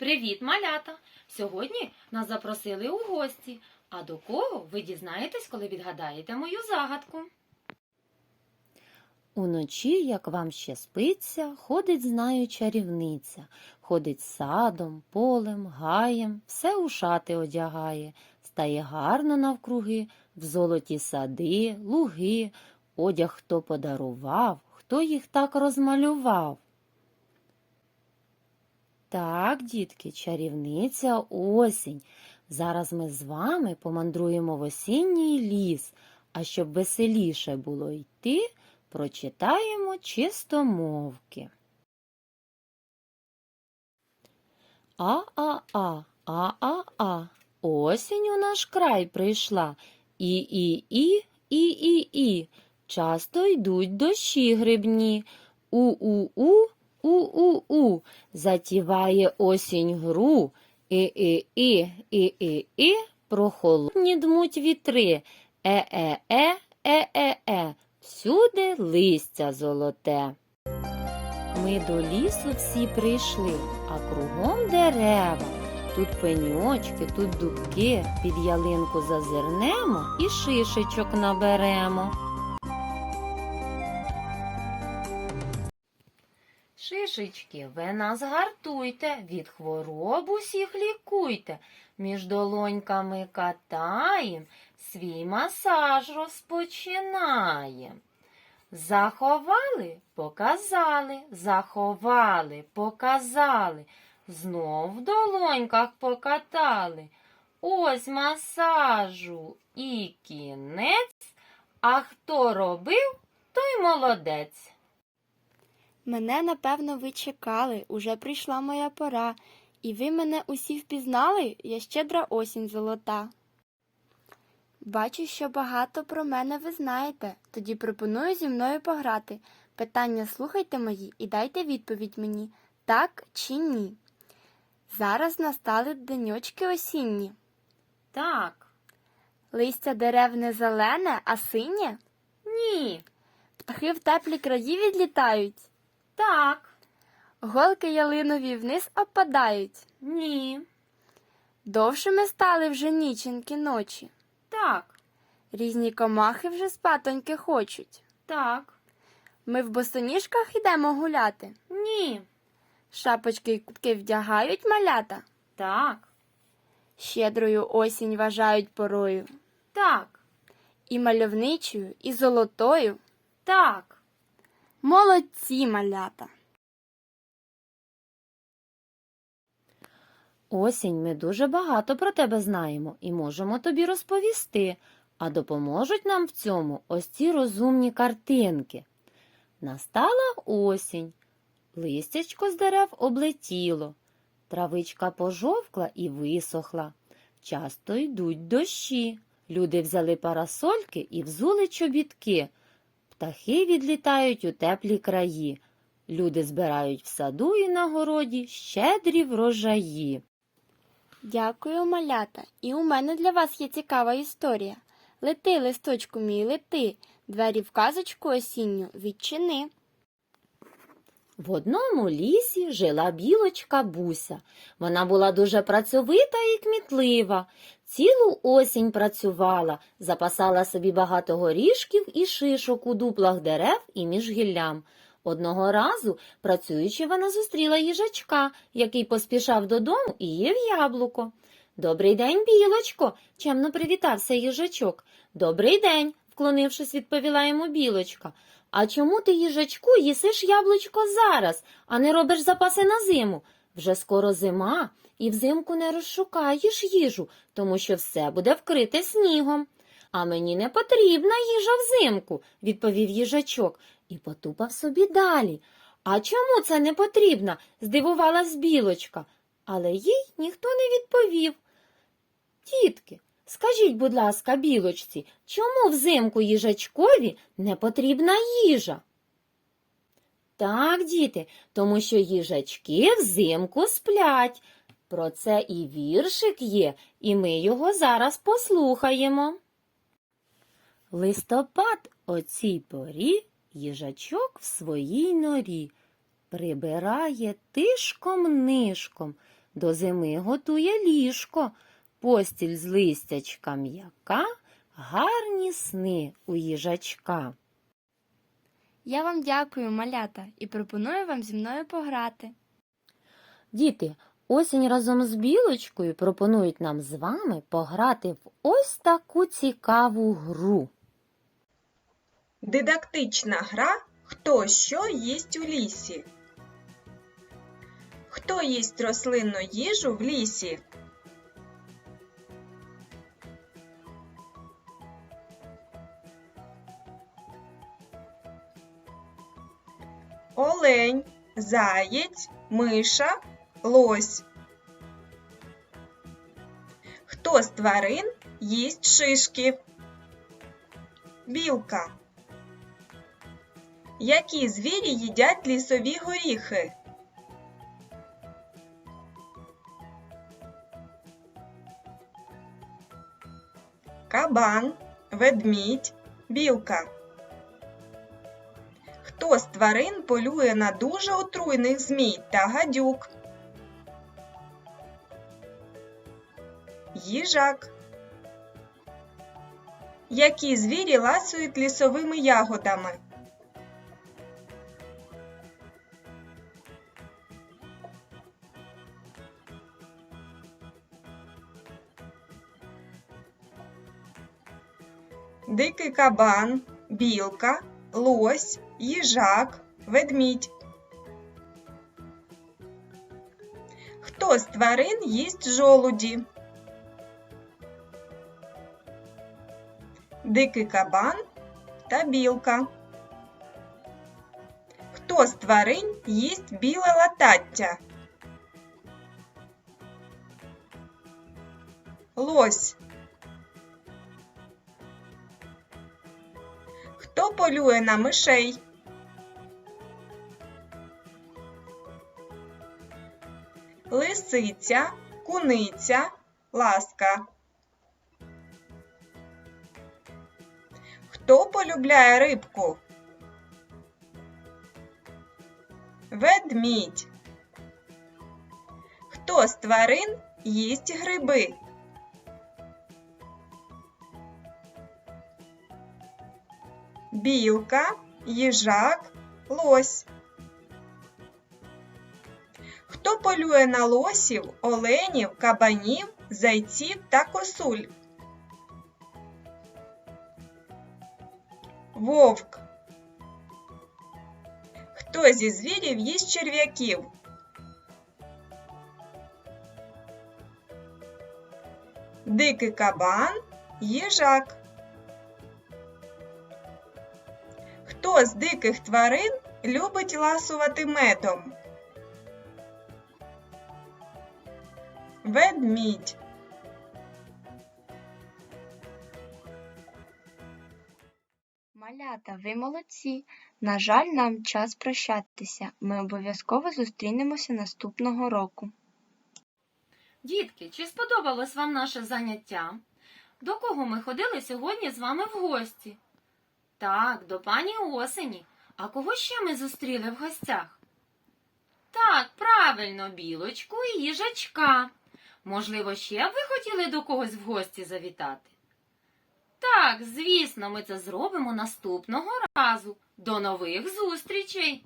Привіт, малята! Сьогодні нас запросили у гості. А до кого ви дізнаєтесь, коли відгадаєте мою загадку? Уночі, як вам ще спиться, ходить, знаю, чарівниця, ходить садом, полем, гаєм, все у шати одягає, стає гарно навкруги, в золоті сади, луги, одяг хто подарував, хто їх так розмалював. Так, дітки, чарівниця осінь. Зараз ми з вами помандруємо в осінній ліс, а щоб веселіше було йти, прочитаємо чистомовки. А-а-а, а-а-а, осінь у наш край прийшла. І-і-і, і-і-і, часто йдуть дощі грибні. У-у-у, у-у-у, затіває осінь гру. І-і-і, і-і-і, прохолодні дмуть вітри. Е-е-е, е-е-е, всюди листя золоте. Ми до лісу всі прийшли, а кругом дерева. Тут пеньочки, тут дубки, під ялинку зазирнемо і шишечок наберемо. Шишечки, ви нас гартуйте, від хвороб усіх лікуйте. Між долоньками катаєм, свій масаж розпочинаєм. Заховали, показали, заховали, показали, знов в долоньках покатали. Ось масажу і кінець, а хто робив, той молодець. Мене, напевно, ви чекали, уже прийшла моя пора, і ви мене усі впізнали, я щедра осінь золота. Бачу, що багато про мене ви знаєте, тоді пропоную зі мною пограти. Питання слухайте мої і дайте відповідь мені, так чи ні. Зараз настали деньочки осінні. Так, Листя дерев не зелене, а синє. ні, Птахи в теплі краї відлітають. Так, Голки ялинові вниз опадають. ні, Довшими стали вже ніченьки ночі. так, Різні комахи вже спатоньки хочуть. так, Ми в босоніжках йдемо гуляти. ні, Шапочки й кутки вдягають малята. так, Щедрою осінь вважають порою. так, І мальовничою, і золотою. так. Молодці малята! Осінь, ми дуже багато про тебе знаємо і можемо тобі розповісти, а допоможуть нам в цьому ось ці розумні картинки. Настала осінь, листячко з дерев облетіло, травичка пожовкла і висохла. Часто йдуть дощі. Люди взяли парасольки і взули чобітки. Птахи відлітають у теплі краї. Люди збирають в саду і на городі щедрі врожаї. Дякую, малята. І у мене для вас є цікава історія. Лети, листочку мій, лети, двері в казочку осінню відчини. В одному лісі жила білочка Буся. Вона була дуже працьовита і кмітлива. Цілу осінь працювала, запасала собі багато горішків і шишок у дуплах дерев і між гіллям. Одного разу, працюючи, вона зустріла їжачка, який поспішав додому і їв яблуко. Добрий день, білочко, чемно привітався їжачок. Добрий день, вклонившись, відповіла йому білочка. А чому ти, їжачку, їсиш яблучко зараз, а не робиш запаси на зиму? Вже скоро зима, і взимку не розшукаєш їжу, тому що все буде вкрите снігом. А мені не потрібна їжа взимку, відповів їжачок і потупав собі далі. А чому це не потрібно? здивувалась білочка, але їй ніхто не відповів. Тітки, скажіть, будь ласка, білочці, чому взимку їжачкові не потрібна їжа? Так, діти, тому що їжачки взимку сплять. Про це і віршик є, і ми його зараз послухаємо. Листопад о цій порі їжачок в своїй норі прибирає тишком нишком, До зими готує ліжко, постіль з листячка м'яка, гарні сни у їжачка. Я вам дякую, малята, і пропоную вам зі мною пограти. Діти, осінь разом з білочкою пропонують нам з вами пограти в ось таку цікаву гру. Дидактична гра Хто що їсть у лісі? Хто їсть рослинну їжу в лісі? Олень, заєць, миша, лось. Хто з тварин їсть шишки? Білка. Які звірі їдять лісові горіхи? Кабан, ведмідь, білка. Хто з тварин полює на дуже отруйних змій та гадюк? Їжак. Які звірі ласують лісовими ягодами? Дикий кабан, білка, лось, їжак, ведмідь. Хто з тварин їсть жолуді? Дикий кабан та білка. Хто з тварин їсть біле латаття? Лось. Хто полює на мишей? Лисиця, куниця, ласка. Хто полюбляє рибку? Ведмідь. Хто з тварин їсть гриби? білка, їжак, лось. Хто полює на лосів, оленів, кабанів, зайців та косуль? Вовк. Хто зі звірів їсть черв'яків? Дикий кабан, їжак. Хто з диких тварин любить ласувати медом? Ведмідь. Малята, ви молодці. На жаль, нам час прощатися. Ми обов'язково зустрінемося наступного року. Дітки, чи сподобалось вам наше заняття? До кого ми ходили сьогодні з вами в гості? Так, до пані осені. А кого ще ми зустріли в гостях? Так, правильно, білочку і їжачка. Можливо, ще б ви хотіли до когось в гості завітати? Так, звісно, ми це зробимо наступного разу. До нових зустрічей!